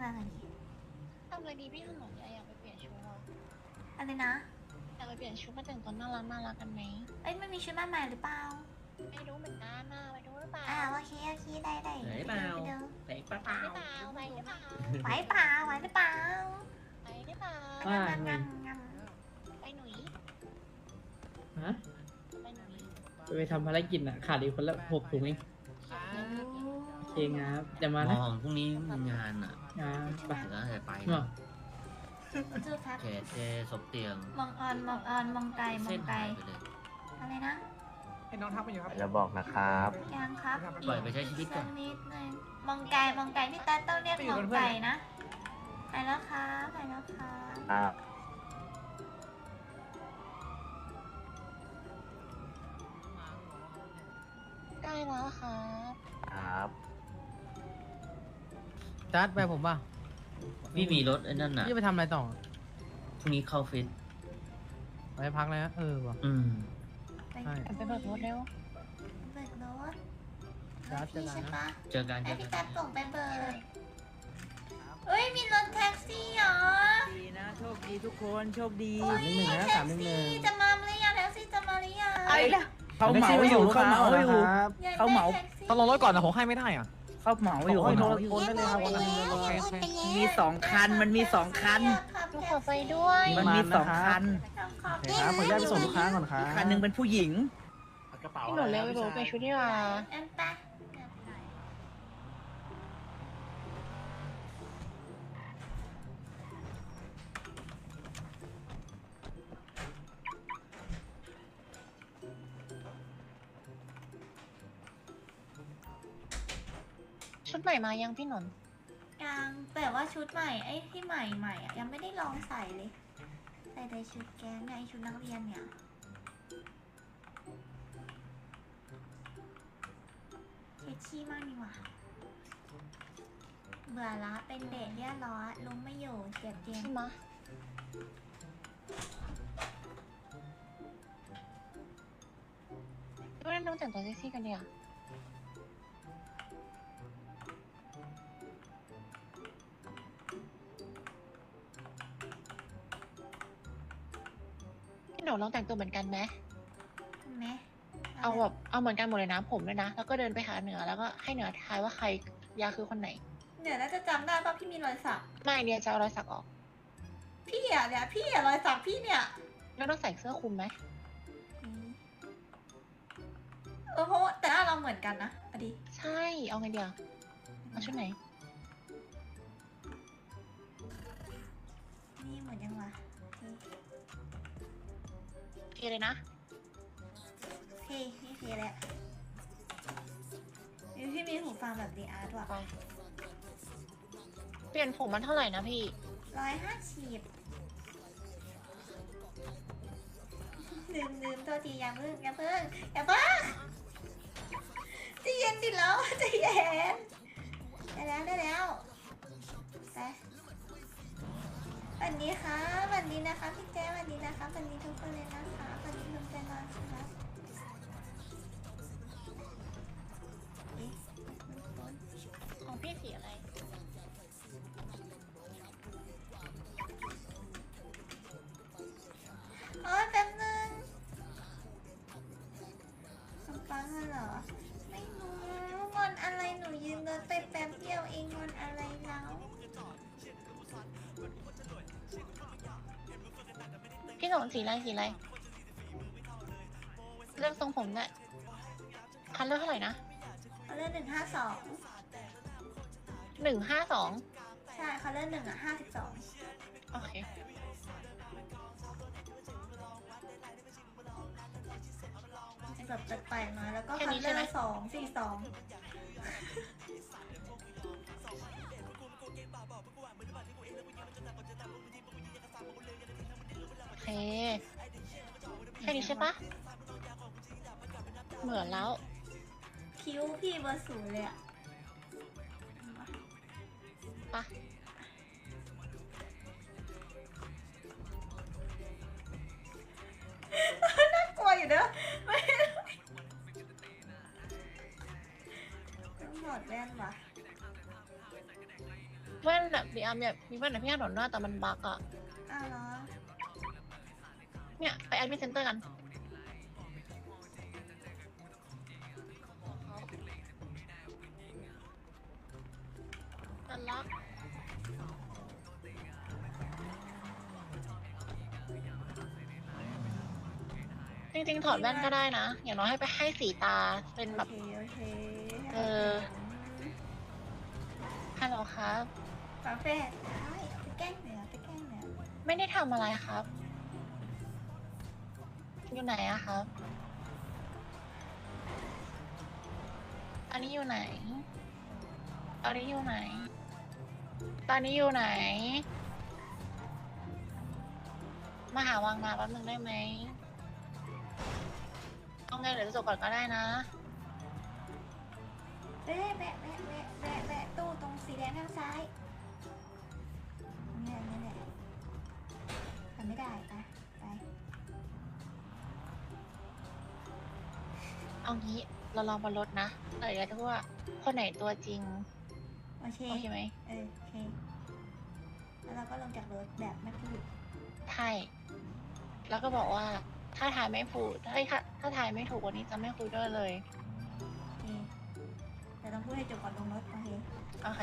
นั่นอะไรดีทำอะไรดีพี่ขนมเนี่ยอยากไปเปลี่ยนชุดอะอะไรนะอยากไปเปลี่ยนชุดมาแต่งตัวน่ารักน่ารักกันไหมเอ้ยมันมีชุดมาใหม่หรือเปล่าไม่รู้เหมือนกันนะไปดูหรือเปล่าอ่าโอเคโอเคได้ได้ไหนเปล่า ไปดูไหนเปล่า ไปหรือเปล่าไปหรือเปล่าไปเปล่าไหวหรือเปล่าไปหรือเปล่าว่างั้นไงงั้นงั้นไปหนุ่ยฮะไปหนุ่ยไปทำภารกิจอะขาดอีกคนละหกถุงเองโอเคครับเดี๋ยวมาหมนะอพรุ่งนี้มีงานอะงานไปเดี๋ยวก็จะไปเนาะจูครับ แขกเทศพเตียงมองออน มองออน มองไกล มอเส้นงไกล หายไปเลย อะไรนะ ให้น้องทักมาอยู่ครับ แล้วบอกนะครับ ยังครับปล่อยไปใช้ชีวิตก่อน สันิดนึงมองไกล มองไกลพี่ตาต้องเรียกมองไกลนะ ไปแล้วครับไปแล้วครับอ่าใกล้แล้วครับ ครับ จัดไปผมป่ะพี่มีรถไอ้นั่นน่ะพี่ไปทำอะไรต่อพรุ่งนี้เข้าฟิตไปพักเลยนะเออว่ะอืมไปใช่ ไปเบิกรถเร็วเบิกรถครับพี่ใช่ปะเจอกันเจไอ้อพี่กัตานส่งไปเบิกเอ้ยมีรถแท็กซี่เหรอดีนะโชคดีทุกคนโชคดีโอ้ยหนึ่งหนึ่งนะแท็สากมหนึ่งหนึ่ซี่ง จะมาหรือยังแท็กซี่จะมาหรือยังไอ้ละเขาเหมาอยู่เขาเหมาอยู่ครับอยกได้เขาเหมาแท็กซี่ต้องลงรถก่อนนะผมให้ไม่ได้อะ เขาเหมาอยู่โอ้เขายเหมาโดนอยู่โอนได้เลยครับโอนไปแล้วโอนไปแล้วมีสองคันมันมีสองคัน หนูขอไปด้วยมันมีสองคันขอบโอเคคุณครับขออนุญาตไปส่งลูกค้าก่อนครับคันหนึ่งเป็นผู้หญิงพี่หนูเร็วไปดูไปชุดดีกว่าอันไปชุ หม่มายังพี่หนนยังแต่ว่าชุดใหม่ไอ้ที่ใหม่ใหม่อะยังไม่ได้ลองใส่เลย ใส่แต่ชุดแก๊งเนี่ยไอ้ชุดนักเรียนเนี่ยเช็ดชี่มากดีกว่าเบื่อละเป็นเดทเรียบร้อยลุงไม่อยู่เก็บเตียงใช่ไหมะไม่ได้ต้องแต่งตัวเซ็กซี่กันเดีย ลองแต่งตัวเหมือนกันไหมเห็นไหมเอาแบบเอาเหมือนกันหมดเลยนะผมด้วยนะ แล้วก็เดินไปหาเหนือแล้วก็ให้เหนือทายว่าใครยาคือคนไหนเนี่ยน่าจะจำได้ป่ะพี่มีรอยสัก ไม่เนี่ยจะเอารอยสักออก พี่อะเนี่ยพี่อะรอยสักพี่เนี่ยแล้วต้องใส่เสื้อคลุมไหมเออเพราะว่าแต่ว่าเราเหมือนกันนะอดีใช่เอาไงเดียวเอาชุดไหนนี่เหมือนยัง เคเลยนะเท่นี่เท่แหละนี่พี่มีหูฟังแบบดีอาร์ตว่ะไป เปลี่ยนผมมันเท่าไหร่นะพี่ ร้อยห้าสิบลืมลืมตัวทีอย่าเพิ่งอย่าเพิ่งอย่าเพิ่งใจะเย็นดิแล้วใจะเย็นได้แล้วได้แล้วไป วันนี้ค่ะวันนี้นะคะพี่แจ๊วันนี้นะคะวันนี้ทุกคนเลยนะคะวันนี้ทุกคนนอนครับเอ๊ะของพี่สี พี่หนนสีอะไรสีอะไรเลือกทรงผมด้วยคันเลือกเท่าไหร่นะเขาเลือกหนึ่งห้าสองหนึ่งห้าสองใช่เขาเลือกหนึ่งอะห้าสิบสองโอเคแบบแปลกๆหน่อยแล้วก็เขาเลือกสองสี่สองโอ เค แค่นี้ใช่ปะเหมือนแล้ว คิ้วพี่เบอร์ศูนย์เลยอะปะน่ากลัวอยู่เด้อไม่ต้องถอดแว่นว่ะแว่นแบบอะมีแบบมีปัญหาพี่ถนนด้วยแต่มันบั๊กอะอ้าวเหรอ เนี่ย ไปแอดมินเซ็นเตอร์กันมันล็อกจริงๆ ถอดแว่นก็ได้นะ อย่างน้อยให้ไปให้สีตาเป็นแบบ โอเคโอเคเออฮัลโหลครับ ฝาแฝดใช่ไปแกล้งเหนือไปแกล้งเหนือไม่ได้ทำอะไรครับ อยู่ไหนอะครับ ตอนนี้อยู่ไหน ตอนนี้อยู่ไหน ตอนนี้อยู่ไหน มาหาวังนาแป๊บนึงได้ไหมเอาไงเดี๋ยวจะจบก่อนก็ได้นะ แวะแวะแวะแวะแวะแวะตู้ตรงสีแดงทางซ้ายนี่แหละนี่แหละทำไม่ได้ เอางี้เราลองบนรถนะเดี๋ยวจะพูดว่าคนไหนตัวจริงโอเคโอเคไหมเออโอเค แล้วเราก็ลงจากรถแบบไม่พูดใช่แล้วก็บอกว่าถ้าทายไม่ถูกถ้าถ้าถ้าทายไม่ถูกวันนี้จะไม่คุยด้วยเลย โอเคแต่ต้องพูดให้จบก่อนลงรถโอเคโอเค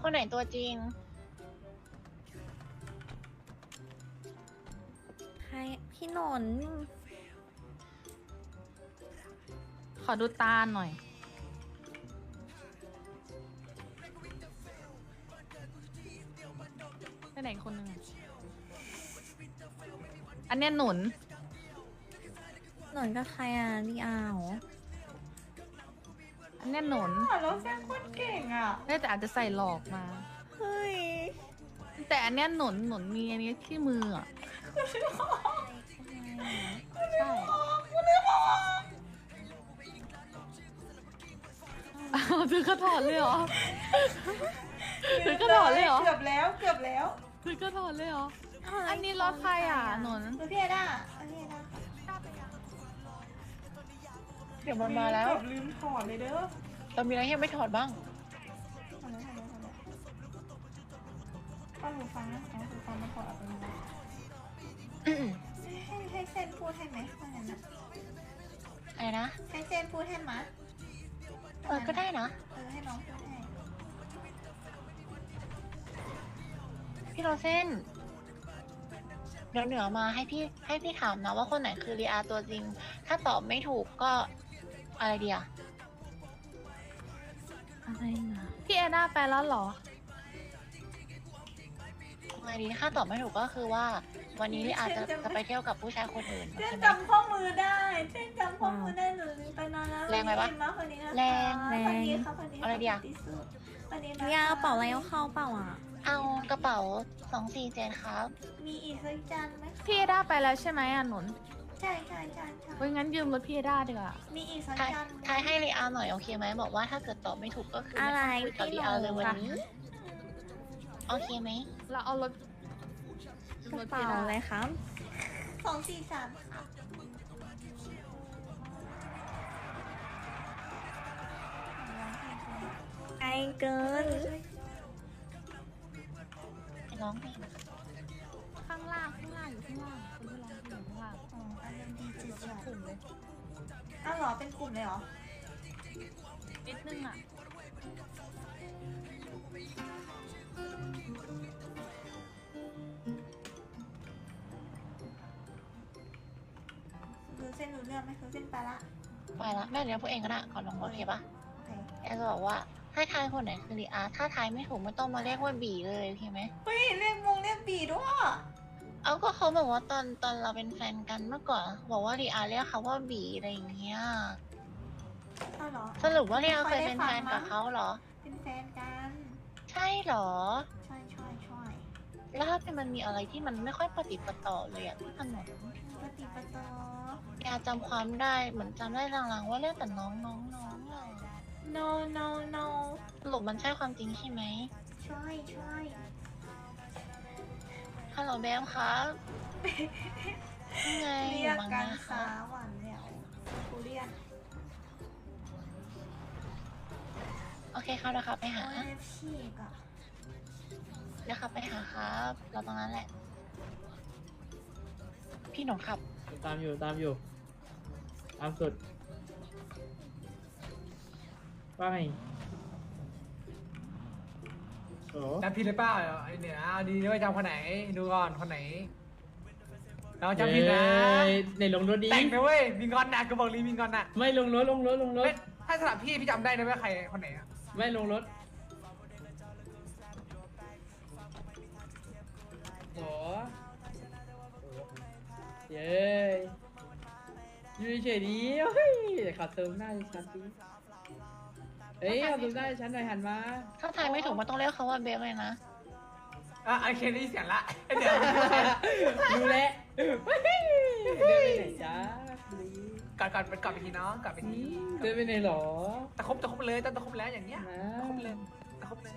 คนไหนตัวจริง ใคร พี่หนนขอดูตาหน่อย ไปไหนอีกคนนึงอะอันเนี้ยหนุน หนนกับใครอะดีอาเหรออันเนี้ยหนุนอ๋อเราแซงโคตรเก่งอะได้แต่อาจจะใส่หลอกมา เฮ้ย แต่อันเนี้ยหนุนหนุนมีอันนี้ที่มืออะ ใช่อ้าวถือกระถอดเลยเหรอถือกระถอดเลยเหรอ เกือบแล้ว เกือบแล้วถือกระถอดเลยเหรอ อันนี้รถใครอะหนุนคือพี่เอด้าเออพี่เอด้าเดี๋ยวมันมาแล้ว เกือบลืมถอดเลยเด้อเรามีอะไรที่ยังไม่ถอดบ้างถอดแล้วถอดแล้วถอดแล้วก็หูฟังนะเอาหูฟังมาถอดเอาไปเลยให้ให้ เส้นพูดให้ไหมว่างั้นนะอะไรนะให้เส้นพูดให้มะเออก็ได้นะเออให้น้องพูดให้พี่โรเซนเดี๋ยวเหนือมาให้พี่ให้พี่ถามนะว่าคนไหนคือรีอาตัวจริง ถ้าตอบไม่ถูกก็อะไรเดียอะไรนะพี่เอด้าไปแล้วเหรออะไรดีถ้าตอบไม่ถูกก็คือว่า วันนี้รีอาจะจะไปเที่ยวกับผู้ชายคนอื่นเส้นใช่ไหม จำข้อมือได้เส้นจำข้อมือได้หนูลืมไปนานแล้วแรงไหมวะวันนี้มาคนนี้นะคะแรงวันนี้ค่ะวันนี้อะไรดีอะ ที่สุดวันนี้ดีอาเป่าอะไรเอาเข้าเปล่าอะ เอากระเป๋าสองสี่เจ็ดครับมีอีกสักจานไหมคะพี่เอด้าไปแล้วใช่ไหมอะหนุนใช่ใช่ใช่ใช่เฮ้ยงั้นยืมรถพี่เอด้าดีกว่า มีอีกสักทายจานไหมทายให้รีอาหน่อยโอเคไหมบอกว่าถ้าเกิดตอบไม่ถูกก็คืออะไร ไม่ต้องคุยกับรีอาเลยวันนี้โอเคไหมเราเอารถ กระเป๋าอะไรครับสองสี่สามค่ะไกลเกินไปร้องเพลงข้างล่างข้างล่างอยู่ข้างล่างคนที่ร้องเพลงอยู่ข้างล่างอ๋ออารมณ์ดีจัดจัดกลุ่มเลยอ้าวเหรอเป็นกลุ่มเลยเหรอนิดนึงอะ เส้นรู้เรื่องไหมรู้เส้นไปละไปละแม่เดี๋ยวพวกเองก็ได้ก่อนลงรถโอเคปะโอเคแอร์จะบอกว่าถ้าทายคนไหนคือรีอาถ้าทายไม่ถูกไม่ต้องมาเรียกว่าบีเลยโอเคไหมเฮ้ยเรียกวงเรียกบีด้วยเอาก็เขาบอกว่าตอนตอนเราเป็นแฟนกันเมื่อก่อน บอกว่ารีอาเรียกเขาว่าบีอะไรอย่างเงี้ยอ้าวเหรอสรุปว่ารีอาเคยเป็นแฟนกับเขาเหรอ เป็นแฟนกัน ใช่เหรอใช่ใช่ใช่ แล้วถ้าเป็นมันมีอะไรที่มันไม่ค่อยปฏิดปะต่อเลยอะที่ถนนปฏิปต่อแกจำความได้เหมือนจำได้ลางๆว่าเรียกแต่น้องน้องน้องอะ no no no สรุปมันใช่ความจริงใช่ไหมใช่ใช่ฮัลโหลแบมครับยังไงเรียกมังกันนะคสารับหวานแหววกูเรียกโอเคครับเดี๋ยวขับไปหาโอ้ยพี่ก็เดี๋ยวขับไปหาครับเราตรงนั้นแหละ พี่หนงขับ ตามอยู่ตามอยู่ ตามสุด ว่าไงโอ้จำผิดหรือเปล่าไอเหนือเอาดีด้วยจำคนไหน ดูก่อนคนไหนเราจำผิดนะเอ้ยในลงรถดีแต่งนะเว้ยมีงอนนะกูบอกลีมีงอนนะไม่ลงรถลงรถลงรถเฮ้ยถ้าสำหรับพี่พี่จำได้นะว่าใครคนไหนอะไม่ลงรถ เย้ยอยู่เฉยๆดีเฮ้ยเดี๋ยวขอเติมหน้าดิฉันดิเฮ้ยขอเติมหน้าดิฉันหน่อยหันมาถ้าทายไม่ถูกมันต้องเรียกเขาว่าเบฟเลยนะอะไอเคนี่เสียงละไอเดี๋ยวดูแลวเดินไปไหนจ้าก่อนก่อนเป็นก่อนไปทีน้องก่อนไปทีเดินไปไหนหรอตะคบตะคบเลยตะคบแล้วอย่างเงี้ยนะตะคบเลยตะคบเลย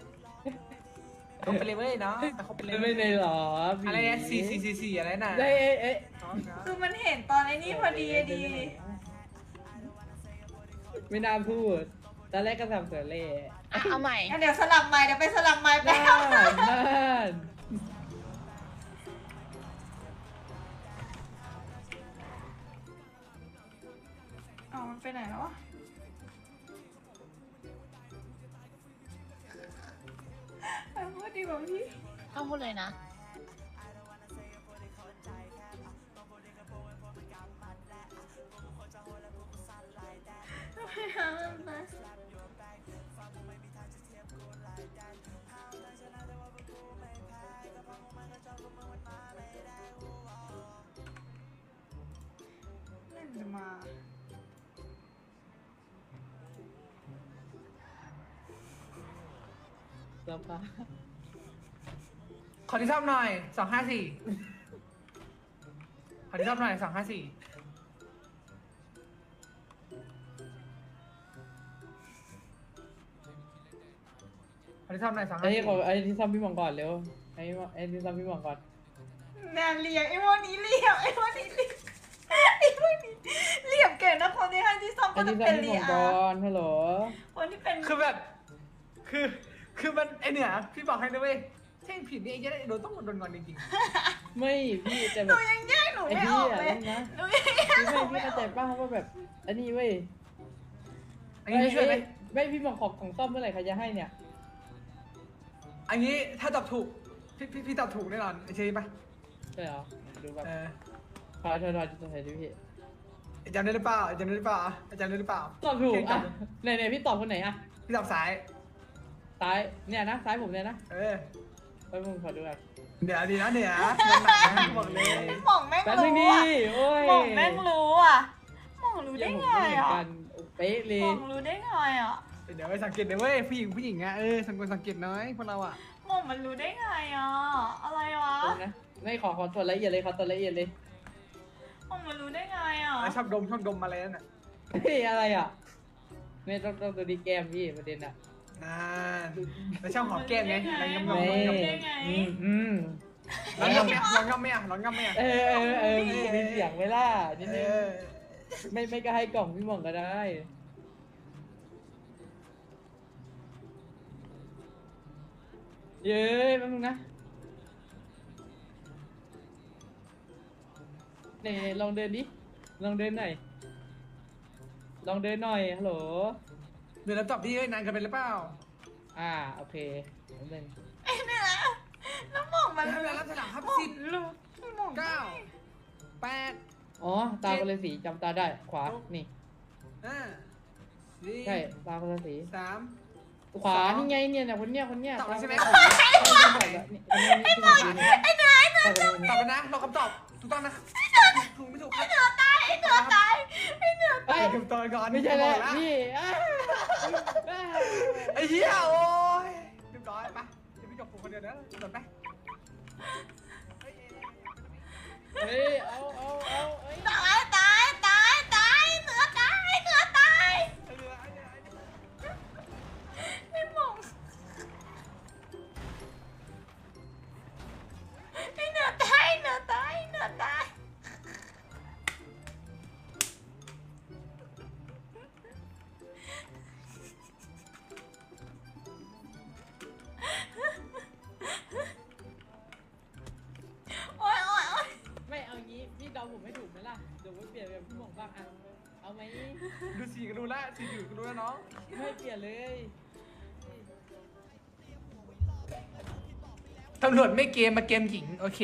ตะคบไปเลยเว้ยเนาะตะคบไปเลยเดินไปไหนหรอบีอะไรนะสี่สี่สี่สี่อะไรน่ะเอ้ยเอ้ยเอ้ยน้องนะคือมันเห็นตอนไอ้นี่พอดีอะดีไม่น่าพูด ตอนแรกก็สับสนเลยอะเอาใหม่ งั้นเดี๋ยวสลับไม้เดี๋ยวไปสลับไม้แป๊บ้าบนบ้านเอามันไปไหนแล้ววะ พูดดีกว่าพี่ต้องพูดเลยนะ ทำไมหามันมาเล่นจะมาสภาพ ขอที่ชอบหน่อยสองห้าสี่ขอที่ชอบหน่อยสองห้าสี่ขอที่ชอบหน่อยสองห้าไอ้สี่ขอไอ้ที่ซ้อมพี่หมองก่อนเร็วไอ้ไอ้ที่ซ้อมพี่หมองก่อนแนนเรียงไอ้พวกนี้เรียบไอ้พวกนี้เรียบไอ้พวกนี้เรียบเก่งนะคนที่ให้ที่ซ่อมไอ้ก็จะที่ซ้อเป็มนพี่เรีหมยองก่อนฮัลโหลคนที่เป็นคือแบบ คือ คือมันไอเหนือพี่บอกให้นะเว้ย เท่งผิดนี่ไอ้จะได้โดนต้องโดนงอนจริงไม่พี่แต่หแบนูบยังแยกหนูไอ้ไม่พี่ออกอะเลยนั่นนะหนูยังแยกพี่หนูไม่ไม่พี่อเข้าอกใจป้าว่าแบบอันนี้เว้ยๆอันนี้ช่วยไหมไม่พี่หมองของของซ่อมเมื่อไหร่ใครจะให้เนี่ย อันนี้ถ้าตอบถูกพี่พี่พี่ตอบถูกแน่นอนใช่ปะใช่เหรอดูแบบเออพอทอทอจะใส่ดิพี่จำได้หรือเปล่าจำได้หรือเปล่าจำได้หรือเปล่า ตอบถูกเก่งจัอะง ไหนไหนพี่ตอบคนไหนอะพี่ตอบซ้าย ซ้ายเนี่ยนะซ้ายผมเนี่ยนะเออ ไปมึงขอดูอะเหนือดีนะเหนือเงินหนักนะบอกเลยไอ้หม่องแม่งแป๊บนึงรู้ดิอะโอ้ยหม่องแม่งรู้อะหม่องรู้ได้เดี๋ยวผมไงก็เหมือนอะกันเป๊ะเลหม่ยองรู้ได้ไงอะเดี๋ยวไปสังเกตเลยเว้ยผู้หญิงผู้หญิงอะเออสังเกตสังเกตน้อยพวกเราอะหม่องมันรู้ได้ไงอะอะไรวะตรงนะไม่ขอขอตัวละเอียดเลยขอตัวละเอียดเลยหม่องมันรู้ได้ไงอะแล้วชอบดมชอบดมอะไรนั่นน่ะเฮ้ยอะไรอะไม่ต้องต้องตัวดีแกมพี่ประเด็นอะ น่าแล้วชอบหอมแก้มไงอะไรงำงำไม่งำได้ไงอืมอืมร้อนงำไหมร้อนงำไหมอะร้อนงำไหมอะเออเออเออมีมีเสียงไว้ล่ะนิดเอนึงอไม่ไม่ก็ให้กล่องพี่หม่องก็ได้เย้ยแป๊บนึงนะเนี่ยลองเดินดิ ลองเดินหน่อย ลองเดินหน่อยฮัลโหล เดี๋ยวเราตอบที่เอ้ยนานกันไปหรือเปล่าอ่าโอเคแป๊บนึงไอ้เนี่ยแล้วหม่องมันให้เวลารับสลับครับหม่องสิบรู้หม่องเก้าแปด อ๋อตาคนละสีจำตาได้ขวานี่ห้าสี่ใช่ตาคนละสีสาม ขวานี่ไงเนี่ยนะคนเนี้ยคนเนี้ยตอบแล้วใช่ไหม ตาคนละสีใช่ใช่ใช่นี่คนนี้นี่ที่ผมยืนเนี่ยไอ้เนื้อไอ้เนื้อใช่คนนี้ตอบแล้วนะเราคำตอบถูกต้องนะ ถูกไม่ถูกครับไอ้เนื้อตายไอ้เนื้อตายไอ้เนื้อเอ้ยคำตอบก่อนไม่ใช่แล้วบอกนี่อ้าวอ้าวไอ้เหี้ยโอ้ยเรียบร้อยไปเดี๋ยวพี่จบผมคนเดียวนะจบไปเฮ้ยเอาเอาเอาเอ้ย ตาย ถืออยู่กูรู้แล้วน้อง ไม่เปลี่ยนเลยตำรวจไม่เกมมาเกมหญิง โอเค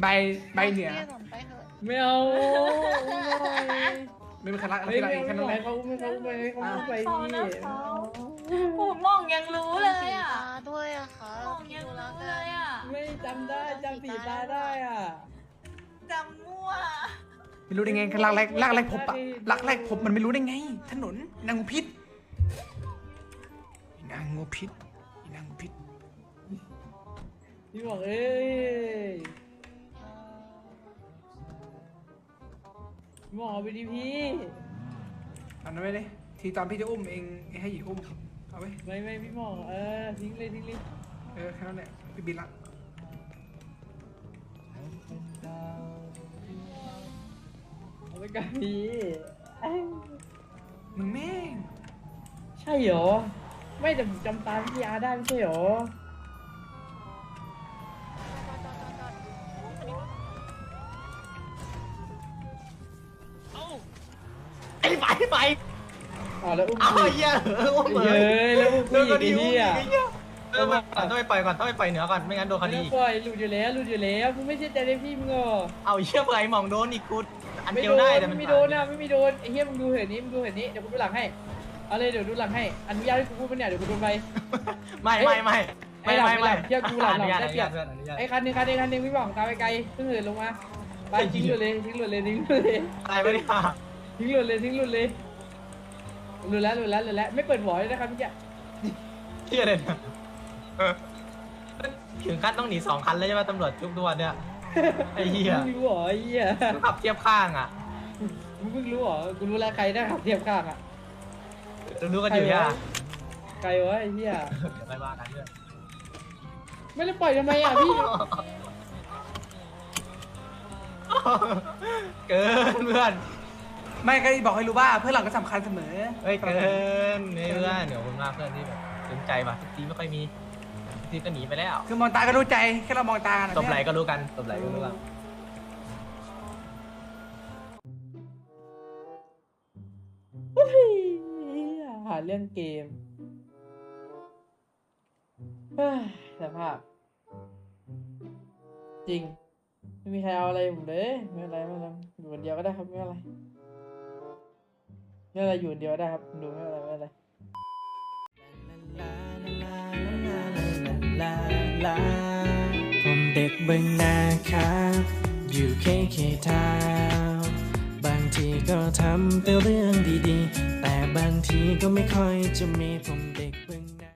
ใบใบเหนือพี่สนไปเถอะไม่เอาอุ้มหน่อยไม่มีใครรักอะไรเฮ้ยเราไม่เองเอาแค่ไม่นั้นแหเอาละเขาอุ้มให้เขาอุ้มไปให้เขาอุ้มไปนี่ผมมองยังรู้เลยอะสีตาด้วยอะค่ะมองยังรู้เลยอะไม่จำได้จำสีตาได้อะจำมั่ว ไม่รู้ได้ไงรักแรกรักแรกพบอะรักแรกพบมันไม่รู้ได้ไง ถนนนางงูพิษนางงูพิษนางงูพิษพี่บอกเอ้ยพี่บอกเอาไปดิพี่เอานั้นไว้เลยทีตอนพี่จะอุ้มเองให้หญิงอุ้มเอาไว้ไม่ไม่พี่หมอกเออทิ้งเลยทิ้งเลยเออแค่นั้นแหละพี่บินละ เอาไปกับพี่เอ้ยมึงแม่งใช่เหรอ ไม่แต่ผมจำตามพี่อาร์ได้ไม่ใช่เหรอ ไอ้ไปไปอ๋อแล้วอุ้มเอาผู้เหี้ยเออโอ้โหเย้ยแล้วอุ้มผู้หญิงไอ้เหี้ยเออต้องไปปล่อยก่อนต้องไปปล่อยเหนือก่อนไม่งั้นโดนคไม่ดีต้องปล่อยหลุดอยู่แล้วหลุดอยู่แล้วมึงไม่ใช่ใจในพี่มึงเหรอเอาเหี้ยเผื่อไอ้หม่องโดนอีกกู อันไม่เดียโดวนได้แต่มันไม่โดนนะไม่มีโดนไอ้เหี้ยมึงดูเห็นนี้มึงดูเห็นนี้เดี๋ยวกูดูหลังให้เอาเลยเดี๋ยวดูหลังให้อนุญาตให้กูพูดปะเนี่ยเดี๋ยวกูโดนไป ไม่ไม่ไม่ไม่ไม่หลับไม่ไม่หลัไม่บเชื่อกูหลับหลับอนุญาตได้อเปรียบนุญาตอนุญาตไอ้คันหนึงคันหนึงคันหนึงพี่บอกตามไปไกลเพิ่งเหินลงมาไปทิ้งหลุดเลยทิ้งหลุดเลยทิ้งหลุดเลยอะไรไม่ได้ทิ้งหลุดเลยทิ้งหลุดเลยหลุดแล้วหลุดแล้วหลุดแล้วไม่เปิดหัวเลยนะครับพี่แกเหี้ยเลยเนี่ยเออถึงขั้นต้องหนีสองคันเลยใช่ไหมตำรวจทุกตัวเนี่ย ไอ้เหี้ยมึงรู้เหรอไอ้เหี้ยขับเทียบข้างอะมึงเพิ่งรู้เหรอกูรู้แล้วใครได้ขับเทียบข้างอะรู้กันอยู่ใครใช่วะไหมใครวะไอ้เหี้ยเดี๋ยวไปว่ากันเรื่องไม่ได้ปล่อยทำไมอะพี่ เกินเพื่อน ไม่ก็บอกให้รู้ว่าเพื่อนหลังก็สำคัญเสมอเฮ้ยเกินนี่เพื่อนเดี๋ยวผมมากเพื่อนที่แบบสนใจป่ะทุกทีไม่ค่อยมี ทุกทีก็หนีไปแล้วคือมองตาก็รู้ใจแค่เรามองตากันนะตบไหลเพื่อนก็รู้กันตบไหลก็รู้กันเฮ้ยหาเรื่องเกมเฮ้ยสภาพ จริง ไม่มีใครเอาอะไรผมเลยไม่เป็นไรไม่เป็นไรอยู่คนเดียวก็ได้ครับไม่เป็นไรไม่เป็นไรอยู่คนเดียวก็ได้ครับ ดูไม่เป็นไรไม่เป็นไร ผมเด็กบึงนาครับอยู่เคเคทาวบางทีก็ทำแต่เรื่องดีๆ แต่บางทีก็ไม่ค่อยจะมีผมเด็กบึง